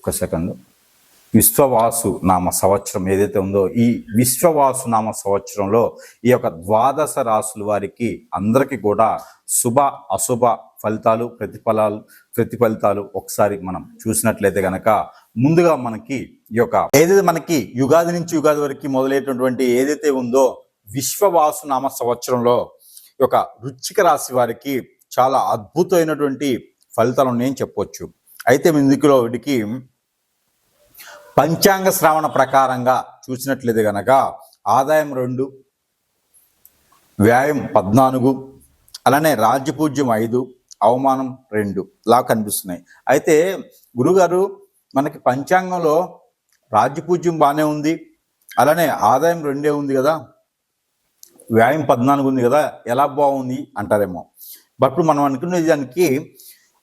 ఒక సెకండ్. విశ్వవాసు నామ సంవత్సరం ఏదైతే ఉందో ఈ విశ్వవాసు నామ సంవత్సరంలో ఈ యొక్క ద్వాదశ రాసుల వారికి అందరికీ కూడా శుభ అశుభ ఫలితాలు ప్రతిఫలాలు ప్రతిఫలితాలు ఒకసారి మనం చూసినట్లయితే గనక ముందుగా మనకి ఈ యొక్క ఏదైతే మనకి యుగాది నుంచి యుగాది వరకు మొదలైనటువంటి ఏదైతే ఉందో విశ్వవాసు నామ సంవత్సరంలో ఈ యొక్క రుచిక రాశి వారికి చాలా అద్భుతమైనటువంటి ఫలితాలు ఉన్నాయని చెప్పొచ్చు. అయితే ఇందులో వీటికి పంచాంగ శ్రావణ ప్రకారంగా చూసినట్లయితే గనక ఆదాయం రెండు వ్యాయం పద్నాలుగు అలానే రాజ్యపూజ్యం ఐదు అవమానం రెండు లా కనిపిస్తున్నాయి. అయితే గురుగారు మనకి పంచాంగంలో రాజ్యపూజ్యం బాగానే ఉంది అలానే ఆదాయం రెండే ఉంది కదా వ్యాయం పద్నాలుగు ఉంది కదా ఎలా బాగుంది అంటారేమో. బట్ ఇప్పుడు మనం అనుకునే దానికి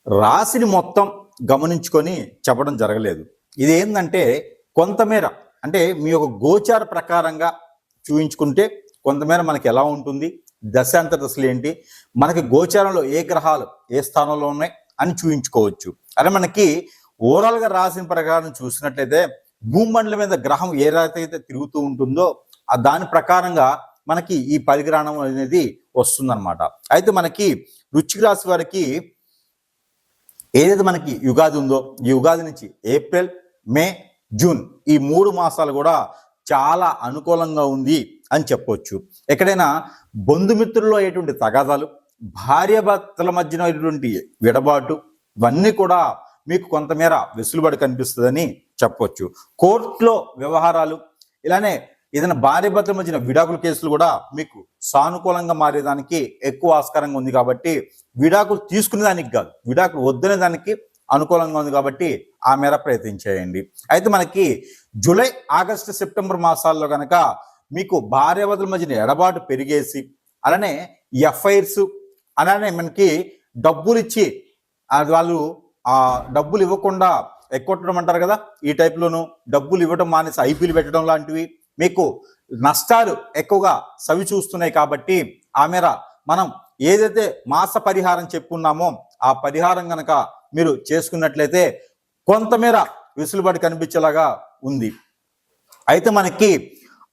రాశిని మొత్తం గమనించుకొని చెప్పడం జరగలేదు. ఇది ఏంటంటే కొంతమేర అంటే మీ యొక్క గోచార ప్రకారంగా చూయించుకుంటే కొంతమేర మనకి ఎలా ఉంటుంది దశాంతర దశలు ఏంటి మనకి గోచారంలో ఏ గ్రహాలు ఏ స్థానంలో ఉన్నాయి అని చూయించుకోవచ్చు. అదే మనకి ఓవరాల్గా రాసిన ప్రకారం చూసినట్లయితే భూమండలం మీద గ్రహం ఏ అయితే తిరుగుతూ ఉంటుందో ఆ దాని ప్రకారంగా మనకి ఈ పరిగ్రహణం అనేది వస్తుందన్నమాట. అయితే మనకి వృచ్చిక రాశి వారికి ఏదైతే మనకి యుగాది ఉందో ఈ యుగాది నుంచి ఏప్రిల్ మే జూన్ ఈ మూడు మాసాలు కూడా చాలా అనుకూలంగా ఉంది అని చెప్పొచ్చు. ఎక్కడైనా బంధుమిత్రుల్లో అయ్యేటువంటి తగాదాలు భార్యాభర్తల మధ్యన అయ్యేటువంటి విడబాటు ఇవన్నీ కూడా మీకు కొంతమేర వెసులుబడి కనిపిస్తుందని చెప్పొచ్చు. కోర్టులో వ్యవహారాలు ఇలానే ఏదైనా భార్యభర్తల మధ్యన విడాకుల కేసులు కూడా మీకు సానుకూలంగా మారేదానికి ఎక్కువ ఆస్కారంగా ఉంది కాబట్టి విడాకులు తీసుకునే దానికి కాదు విడాకులు వద్దనే దానికి అనుకూలంగా ఉంది కాబట్టి ఆ మేర ప్రయత్నం చేయండి. అయితే మనకి జూలై ఆగస్టు సెప్టెంబర్ మాసాల్లో కనుక మీకు భార్యాభర్తల మధ్యన ఎడబాటు పెరిగేసి అలానే ఎఫ్ఐఆర్స్ అలానే మనకి డబ్బులు ఇచ్చి వాళ్ళు ఆ డబ్బులు ఇవ్వకుండా ఎక్కొట్టడం అంటారు కదా ఈ టైప్లోను డబ్బులు ఇవ్వడం మానేసి ఐపీలు పెట్టడం లాంటివి మీకు నష్టాలు ఎక్కువగా సవి చూస్తున్నాయి కాబట్టి ఆ మేర మనం ఏదైతే మాస పరిహారం చెప్పుకున్నామో ఆ పరిహారం కనుక మీరు చేసుకున్నట్లయితే కొంతమేర వెసులుబాటు కనిపించేలాగా ఉంది. అయితే మనకి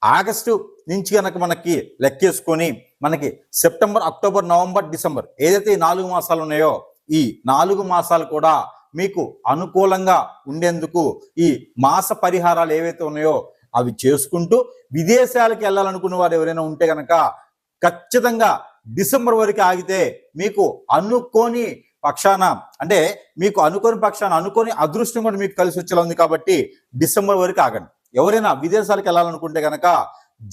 ఆగస్టు నుంచి కనుక మనకి లెక్కేసుకొని మనకి సెప్టెంబర్ అక్టోబర్ నవంబర్ డిసెంబర్ ఏదైతే ఈ నాలుగు మాసాలు ఉన్నాయో ఈ నాలుగు మాసాలు కూడా మీకు అనుకూలంగా ఉండేందుకు ఈ మాస పరిహారాలు ఏవైతే ఉన్నాయో అవి చేసుకుంటూ విదేశాలకు వెళ్ళాలనుకున్న వారు ఎవరైనా ఉంటే కనుక ఖచ్చితంగా డిసెంబర్ వరకు ఆగితే మీకు అనుకోని పక్షాన అంటే మీకు అనుకోని పక్షాన అనుకోని అదృష్టం కూడా మీకు కలిసి వచ్చేలా ఉంది కాబట్టి డిసెంబర్ వరకు ఆగండి. ఎవరైనా విదేశాలకు వెళ్ళాలనుకుంటే కనుక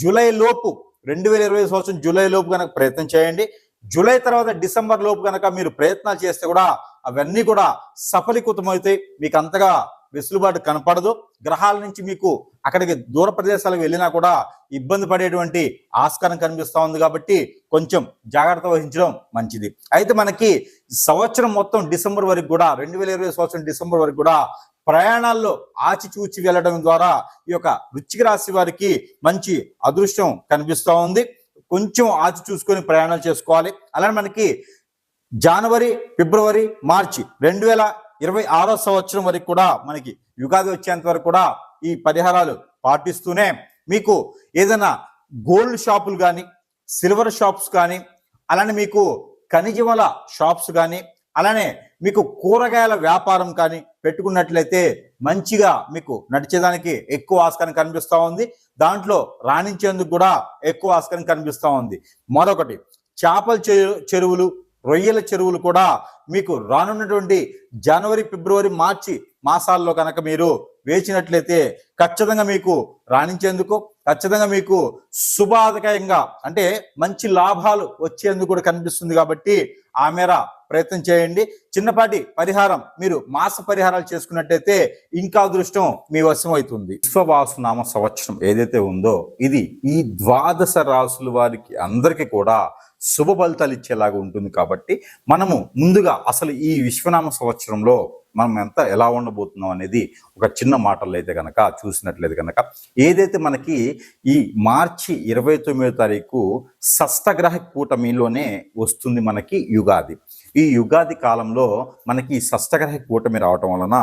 జూలై లోపు రెండు వేల ఇరవై సంవత్సరం జూలై లోపు కనుక ప్రయత్నం చేయండి. జూలై తర్వాత డిసెంబర్ లోపు కనుక మీరు ప్రయత్నాలు చేస్తే కూడా అవన్నీ కూడా సఫలీకృతమవుతాయి. మీకు అంతగా వెసులుబాటు కనపడదు. గ్రహాల నుంచి మీకు అక్కడికి దూర ప్రదేశాలకు వెళ్ళినా కూడా ఇబ్బంది పడేటువంటి ఆస్కారం కనిపిస్తూ ఉంది కాబట్టి కొంచెం జాగ్రత్త వహించడం మంచిది. అయితే మనకి సంవత్సరం మొత్తం డిసెంబర్ వరకు కూడా రెండు వేల ఇరవై సంవత్సరం డిసెంబర్ వరకు కూడా ప్రయాణాల్లో ఆచిచూచి వెళ్ళడం ద్వారా ఈ యొక్క వృచ్చిక రాశి వారికి మంచి అదృష్టం కనిపిస్తూ ఉంది. కొంచెం ఆచి చూసుకొని ప్రయాణాలు చేసుకోవాలి. అలానే మనకి జనవరి ఫిబ్రవరి మార్చి రెండు వేల ఇరవై ఆరో సంవత్సరం వరకు కూడా మనకి యుగాది వచ్చేంత వరకు కూడా ఈ పరిహారాలు పాటిస్తూనే మీకు ఏదైనా గోల్డ్ షాపులు కానీ సిల్వర్ షాప్స్ కానీ అలానే మీకు ఖనిజవల షాప్స్ కానీ అలానే మీకు కూరగాయల వ్యాపారం కానీ పెట్టుకున్నట్లయితే మంచిగా మీకు నడిచేదానికి ఎక్కువ ఆస్కారం కనిపిస్తూ ఉంది. దాంట్లో రాణించేందుకు కూడా ఎక్కువ ఆస్కారం కనిపిస్తూ ఉంది. మరొకటి చేపల చెరు- చెరువులు రొయ్యల చెరువులు కూడా మీకు రానున్నటువంటి జనవరి ఫిబ్రవరి మార్చి మాసాల్లో కనుక మీరు వేచినట్లయితే ఖచ్చితంగా మీకు రాణించేందుకు ఖచ్చితంగా మీకు శుభాదకయంగా అంటే మంచి లాభాలు వచ్చేందుకు కూడా కనిపిస్తుంది కాబట్టి ఆ మేర ప్రయత్నం చేయండి. చిన్నపాటి పరిహారం మీరు మాస పరిహారాలు చేసుకున్నట్టయితే ఇంకా అదృష్టం మీ వశం అవుతుంది. విశ్వవాసు నామ సంవత్సరం ఏదైతే ఉందో ఇది ఈ ద్వాదశ రాసుల వారికి అందరికీ కూడా శుభ ఫలితాలు ఇచ్చేలాగా ఉంటుంది కాబట్టి మనము ముందుగా అసలు ఈ విశ్వనామ సంవత్సరంలో మనం ఎంత ఎలా ఉండబోతున్నాం అనేది ఒక చిన్న మాటలు అయితే కనుక చూసినట్లయితే కనుక ఏదైతే మనకి ఈ మార్చి ఇరవై తొమ్మిదో తారీఖు షష్టగ్రహ కూటమిలోనే వస్తుంది మనకి యుగాది. ఈ యుగాది కాలంలో మనకి ఈ షష్టగ్రహ కూటమి రావటం వలన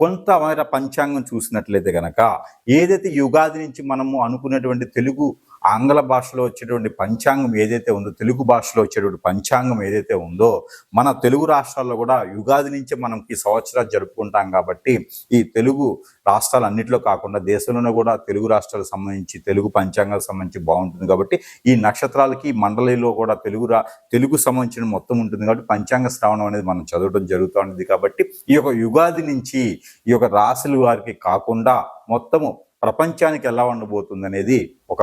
కొంత పంచాంగం చూసినట్లయితే కనుక ఏదైతే యుగాది నుంచి మనము అనుకున్నటువంటి తెలుగు ఆంగ్ల భాషలో వచ్చేటువంటి పంచాంగం ఏదైతే ఉందో తెలుగు భాషలో వచ్చేటువంటి పంచాంగం ఏదైతే ఉందో మన తెలుగు రాష్ట్రాల్లో కూడా యుగాది నుంచే మనం ఈ సంవత్సరాలు జరుపుకుంటాం కాబట్టి ఈ తెలుగు రాష్ట్రాలు కాకుండా దేశంలోనే కూడా తెలుగు రాష్ట్రాలకు సంబంధించి తెలుగు పంచాంగాలకు సంబంధించి బాగుంటుంది కాబట్టి ఈ నక్షత్రాలకి మండలిలో కూడా తెలుగు రా తెలుగు సంబంధించిన మొత్తం ఉంటుంది కాబట్టి పంచాంగ శ్రావణం అనేది మనం చదవడం జరుగుతుంది కాబట్టి ఈ యొక్క యుగాది నుంచి ఈ యొక్క రాశుల వారికి కాకుండా మొత్తము ప్రపంచానికి ఎలా ఉండబోతుంది అనేది ఒక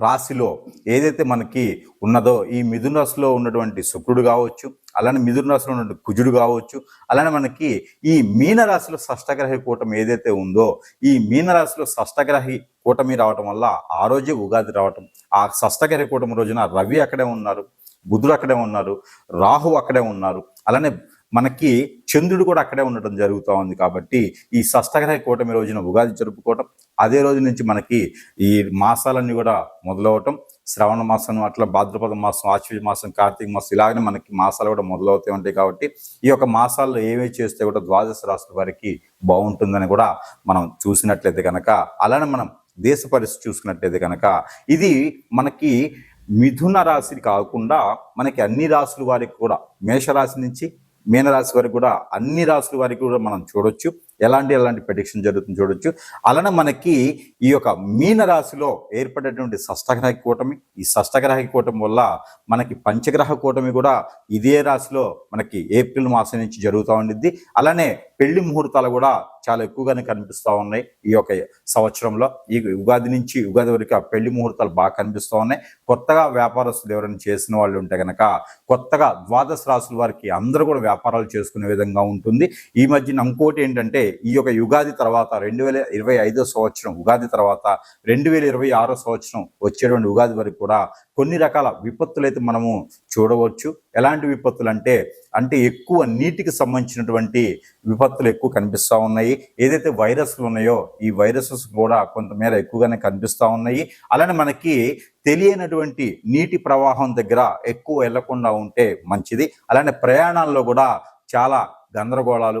రాశిలో ఏదైతే మనకి ఉన్నదో ఈ మిథున రాశిలో ఉన్నటువంటి శుక్రుడు కావచ్చు అలానే మిథున రాశిలో ఉన్నటువంటి కుజుడు కావచ్చు అలానే మనకి ఈ మీనరాశిలో షష్టగ్రహి కూటమి ఏదైతే ఉందో ఈ మీనరాశిలో షష్టగ్రహి కూటమి రావటం వల్ల ఆ రోజే ఉగాది రావటం ఆ షష్టగ్రహి కూటమి రోజున రవి అక్కడే ఉన్నారు బుధుడు అక్కడే ఉన్నారు రాహు అక్కడే ఉన్నారు అలానే మనకి చంద్రుడు కూడా అక్కడే ఉండటం జరుగుతూ ఉంది కాబట్టి ఈ షష్టగ్రహ కూటమి రోజున ఉగాది జరుపుకోవటం అదే రోజు నుంచి మనకి ఈ మాసాలన్నీ కూడా మొదలవటం. శ్రావణ మాసం అట్లా భాద్రపద మాసం ఆశ్వజ మాసం కార్తీక మాసం ఇలాగనే మనకి మాసాలు కూడా మొదలవుతూ ఉంటాయి కాబట్టి ఈ యొక్క మాసాల్లో ఏమేమి చేస్తే కూడా ద్వాదశ రాష్ట్ర వారికి బాగుంటుందని కూడా మనం చూసినట్లయితే కనుక అలానే మనం దేశ పరిస్థితి చూసుకున్నట్లయితే కనుక ఇది మనకి మిథున రాశి కాకుండా మనకి అన్ని రాశుల వారికి కూడా మేషరాశి నుంచి మీనరాశి వారికి కూడా అన్ని రాశుల వారికి కూడా మనం చూడొచ్చు. ఎలాంటి ఎలాంటి ప్రొటెక్షన్ జరుగుతుంది చూడొచ్చు. అలానే మనకి ఈ యొక్క మీన రాశిలో ఏర్పడేటువంటి షష్టగ్రహ కూటమి ఈ షష్టగ్రహ కూటమి వల్ల మనకి పంచగ్రహ కూటమి కూడా ఇదే రాశిలో మనకి ఏప్రిల్ మాసం నుంచి జరుగుతూ ఉండిద్ది. అలానే పెళ్ళి ముహూర్తాలు కూడా చాలా ఎక్కువగానే కనిపిస్తూ ఉన్నాయి ఈ యొక్క సంవత్సరంలో. ఈ ఉగాది నుంచి ఉగాది వరకు ఆ పెళ్ళి ముహూర్తాలు బాగా కనిపిస్తూ ఉన్నాయి. కొత్తగా వ్యాపారస్తులు ఎవరైనా చేసిన వాళ్ళు ఉంటే కనుక కొత్తగా ద్వాదశ రాసుల వారికి అందరూ కూడా వ్యాపారాలు చేసుకునే విధంగా ఉంటుంది. ఈ మధ్యన ఇంకోటి ఏంటంటే ఈ యొక్క యుగాది తర్వాత రెండు వేల ఇరవై ఐదో సంవత్సరం ఉగాది తర్వాత రెండు వేల ఇరవై ఆరో సంవత్సరం వచ్చేటువంటి ఉగాది వరకు కూడా కొన్ని రకాల విపత్తులు అయితే మనము చూడవచ్చు. ఎలాంటి విపత్తులు అంటే అంటే ఎక్కువ నీటికి సంబంధించినటువంటి విపత్తులు ఎక్కువ కనిపిస్తూ ఉన్నాయి. ఏదైతే వైరస్లు ఉన్నాయో ఈ వైరసెస్ కూడా కొంతమేర ఎక్కువగానే కనిపిస్తూ ఉన్నాయి. అలానే మనకి తెలియనటువంటి నీటి ప్రవాహం దగ్గర ఎక్కువ వెళ్ళకుండా ఉంటే మంచిది. అలానే ప్రయాణాల్లో కూడా చాలా గందరగోళాలు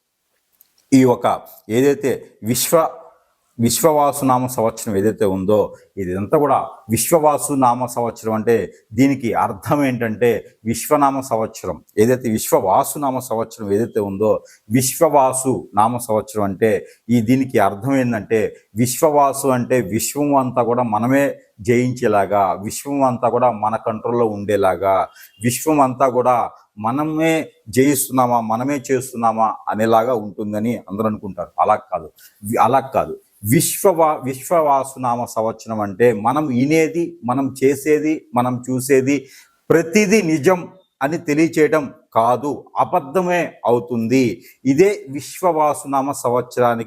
ఈ ఒక ఏదైతే విశ్వ విశ్వవాసునామ సంవత్సరం ఏదైతే ఉందో ఇదంతా కూడా విశ్వవాసు నామ సంవత్సరం అంటే దీనికి అర్థం ఏంటంటే విశ్వనామ సంవత్సరం. ఏదైతే విశ్వవాసు నామ సంవత్సరం ఏదైతే ఉందో విశ్వవాసు నామ సంవత్సరం అంటే ఈ దీనికి అర్థం ఏంటంటే విశ్వవాసు అంటే విశ్వం అంతా కూడా మనమే జయించేలాగా విశ్వం అంతా కూడా మన కంట్రోల్లో ఉండేలాగా విశ్వం అంతా కూడా మనమే జయిస్తున్నామా మనమే చేస్తున్నామా అనేలాగా ఉంటుందని అందరూ అనుకుంటారు. అలా కాదు. అలా కాదు. విశ్వవా విశ్వవాసునామ సంవత్సరం అంటే మనం వినేది మనం చేసేది మనం చూసేది ప్రతిదీ నిజం అని తెలియచేయడం కాదు అబద్ధమే అవుతుంది. ఇదే విశ్వవాసునామ సంవత్సరానికి